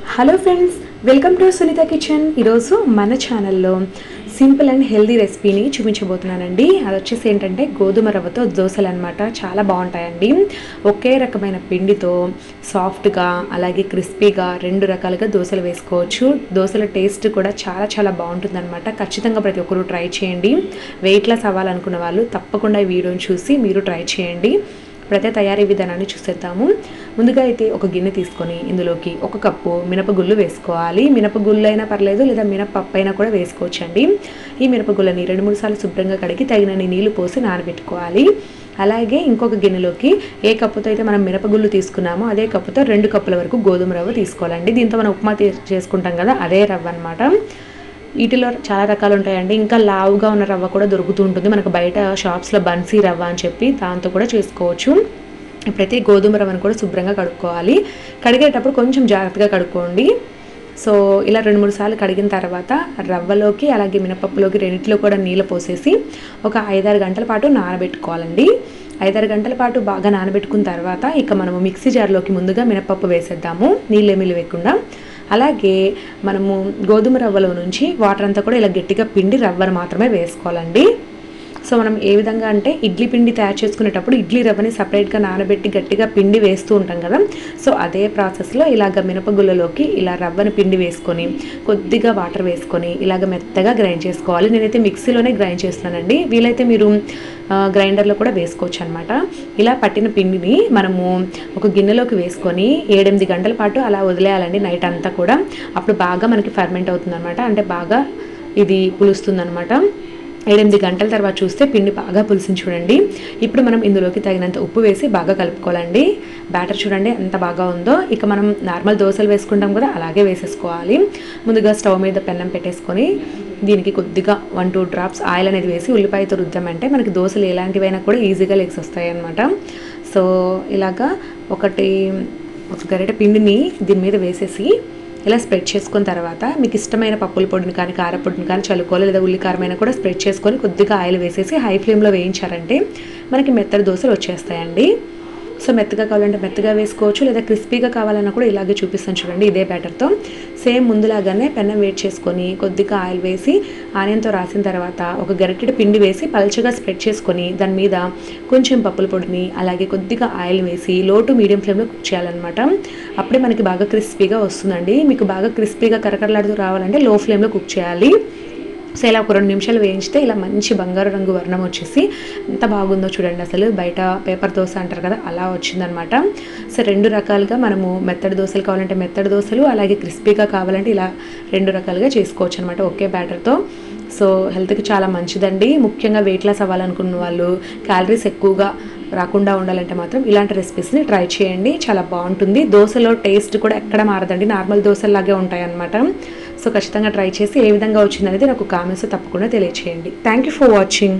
Hello friends welcome to Sunitha kitchen ఈరోజు మన ఛానల్లో సింపుల్ అండ్ హెల్దీ రెసిపీని చూపించబోతున్నానండి. అది వచ్చేసి ఏంటంటే గోధుమ రవ్వతో దోశలు అనమాట చాలా బాగుంటాయండి. ఒకే రకమైన పిండితో సాఫ్ట్గా అలాగే క్రిస్పీగా రెండు రకాలుగా దోశలు వేసుకోవచ్చు. దోశల టేస్ట్ కూడా చాలా చాలా బాగుంటుంది అనమాట ఖచ్చితంగా ప్రతి ఒక్కరూ ట్రై చేయండి. వెయిట్ లాస్ అవ్వాలనుకున్న వాళ్ళు తప్పకుండా ఈ వీడియోని చూసి మీరు ట్రై చేయండి. ప్రతి తయారీ విధానాన్ని చూసేద్దాము. ముందుగా అయితే ఒక గిన్నె తీసుకొని ఇందులోకి ఒక కప్పు మినపగుళ్ళు వేసుకోవాలి. మినపగుళ్ళు అయినా పర్లేదు లేదా మినపప్పు అయినా కూడా వేసుకోవచ్చండి. ఈ మినపగుళ్ళని రెండు మూడు సార్లు శుభ్రంగా కడిగి తగినన్ని నీళ్ళు పోసి నానబెట్టుకోవాలి. అలాగే ఇంకొక గిన్నెలోకి ఏ కప్పుతో అయితే మనం మినపగుళ్ళు తీసుకున్నామో అదే కప్పుతో రెండు కప్పుల వరకు గోధుమ రవ్వ తీసుకోవాలండి. దీంతో మనం ఉప్మా చేసుకుంటాం కదా అదే రవ్వ అనమాట వీటిలో చాలా రకాలు ఉంటాయండి. ఇంకా లావుగా ఉన్న రవ్వ కూడా దొరుకుతూ ఉంటుంది. మనకు బయట షాప్స్లో బన్సీ రవ్వ అని చెప్పి దాంతో కూడా చేసుకోవచ్చు. ప్రతి గోధుమ రవ్వను కూడా శుభ్రంగా కడుక్కోవాలి. కడిగేటప్పుడు కొంచెం జాగ్రత్తగా కడుక్కోండి. సో ఇలా రెండు మూడు సార్లు కడిగిన తర్వాత రవ్వలోకి అలాగే మినపప్పులోకి రెండింటిలో కూడా నీళ్ళు పోసేసి ఒక ఐదారు గంటల పాటు నానబెట్టుకోవాలండి. ఐదారు గంటల పాటు బాగా నానబెట్టుకున్న తర్వాత ఇక మనము మిక్సీ జార్లోకి ముందుగా మినపప్పు వేసేద్దాము. నీళ్ళు ఏమీ లేకుండా. అలాగే మనము గోధుమ రవ్వలో నుంచి వాటర్ అంతా కూడా ఇలా గట్టిగా పిండి రవ్వను మాత్రమే వేసుకోవాలండి. సో మనం ఏ విధంగా అంటే ఇడ్లీ పిండి తయారు చేసుకునేటప్పుడు ఇడ్లీ రవ్వని సపరేట్గా నానబెట్టి గట్టిగా పిండి వేస్తూ ఉంటాం కదా. సో అదే ప్రాసెస్లో ఇలాగ మినపగుళ్ళలోకి ఇలా రవ్వని పిండి వేసుకొని కొద్దిగా వాటర్ వేసుకొని ఇలాగ మెత్తగా గ్రైండ్ చేసుకోవాలి. నేనైతే మిక్సీలోనే గ్రైండ్ చేస్తున్నానండి. వీలైతే మీరు గ్రైండర్లో కూడా వేసుకోవచ్చు అనమాట ఇలా పట్టిన పిండిని మనము ఒక గిన్నెలోకి వేసుకొని ఏడెనిమిది గంటల పాటు అలా వదిలేయాలండి నైట్ అంతా కూడా. అప్పుడు బాగా మనకి ఫర్మెంట్ అవుతుంది అనమాట అంటే బాగా ఇది పులుస్తుంది ఏడెనిమిది గంటల తర్వాత చూస్తే పిండి బాగా పులిసింది చూడండి. ఇప్పుడు మనం ఇందులోకి తగినంత ఉప్పు వేసి బాగా కలుపుకోవాలండి. బ్యాటర్ చూడండి ఎంత బాగా ఉందో. ఇక మనం నార్మల్ దోశలు వేసుకుంటాం కదా అలాగే వేసేసుకోవాలి. ముందుగా స్టవ్ మీద పెన్నం పెట్టేసుకొని దీనికి కొద్దిగా వన్ టూ డ్రాప్స్ ఆయిల్ అనేది వేసి ఉల్లిపాయతో రుద్దామంటే మనకి దోశలు ఎలాంటివైనా కూడా ఈజీగా లెగ్స్ వస్తాయి సో ఇలాగా ఒకటి ఒక గరిటె పిండిని దీని మీద వేసేసి ఇలా స్ప్రెడ్ చేసుకున్న తర్వాత మీకు ఇష్టమైన పప్పుల పొడిని కానీ కారపొడిని కానీ చల్లుకోవాలి లేదా ఉల్లికారమైన కూడా స్ప్రెడ్ చేసుకొని కొద్దిగా ఆయిల్ వేసేసి హై ఫ్లేమ్లో వేయించారంటే మనకి మెత్తడి దోశలు వచ్చేస్తాయండి. సో మెత్తగా కావాలంటే మెత్తగా వేసుకోవచ్చు లేదా క్రిస్పీగా కావాలన్నా కూడా ఇలాగే చూపిస్తాను చూడండి ఇదే బ్యాటర్తో సేమ్ ముందులాగానే పెన్నం వేడి చేసుకొని కొద్దిగా ఆయిల్ వేసి ఆనియన్తో రాసిన తర్వాత ఒక గరిటెడు పిండి వేసి పల్చగా స్ప్రెడ్ చేసుకొని దాని మీద కొంచెం పప్పుల పొడిని అలాగే కొద్దిగా ఆయిల్ వేసి లో టు మీడియం ఫ్లేమ్లో కుక్ చేయాలన్నమాట. అప్పుడే మనకి బాగా క్రిస్పీగా వస్తుందండి. మీకు బాగా క్రిస్పీగా కరకరలాడుతూ రావాలంటే లో ఫ్లేమ్లో కుక్ చేయాలి. సో ఇలా ఒక రెండు నిమిషాలు వేయించితే ఇలా మంచి బంగారు రంగు వర్ణం వచ్చేసి ఎంత బాగుందో చూడండి అసలు. బయట పేపర్ దోశ అంటారు కదా అలా వచ్చిందనమాట సో రెండు రకాలుగా మనము మెత్తడి దోశలు కావాలంటే మెత్తడి దోశలు అలాగే క్రిస్పీగా కావాలంటే ఇలా రెండు రకాలుగా చేసుకోవచ్చు అనమాట ఒకే బ్యాటర్తో సో హెల్త్కి చాలా మంచిదండి. ముఖ్యంగా వెయిట్ లాస్ అవ్వాలనుకున్న వాళ్ళు క్యాలరీస్ ఎక్కువగా రాకుండా ఉండాలంటే మాత్రం ఇలాంటి రెసిపీస్ని ట్రై చేయండి. చాలా బాగుంటుంది. దోశలో టేస్ట్ కూడా ఎక్కడ మారదండి. నార్మల్ దోశల్లాగే ఉంటాయి అన్నమాట సో ఖచ్చితంగా ట్రై చేసి ఏ విధంగా వచ్చిందనేది నాకు కామెంట్స్ తప్పకుండా తెలియచేయండి. Thank you for watching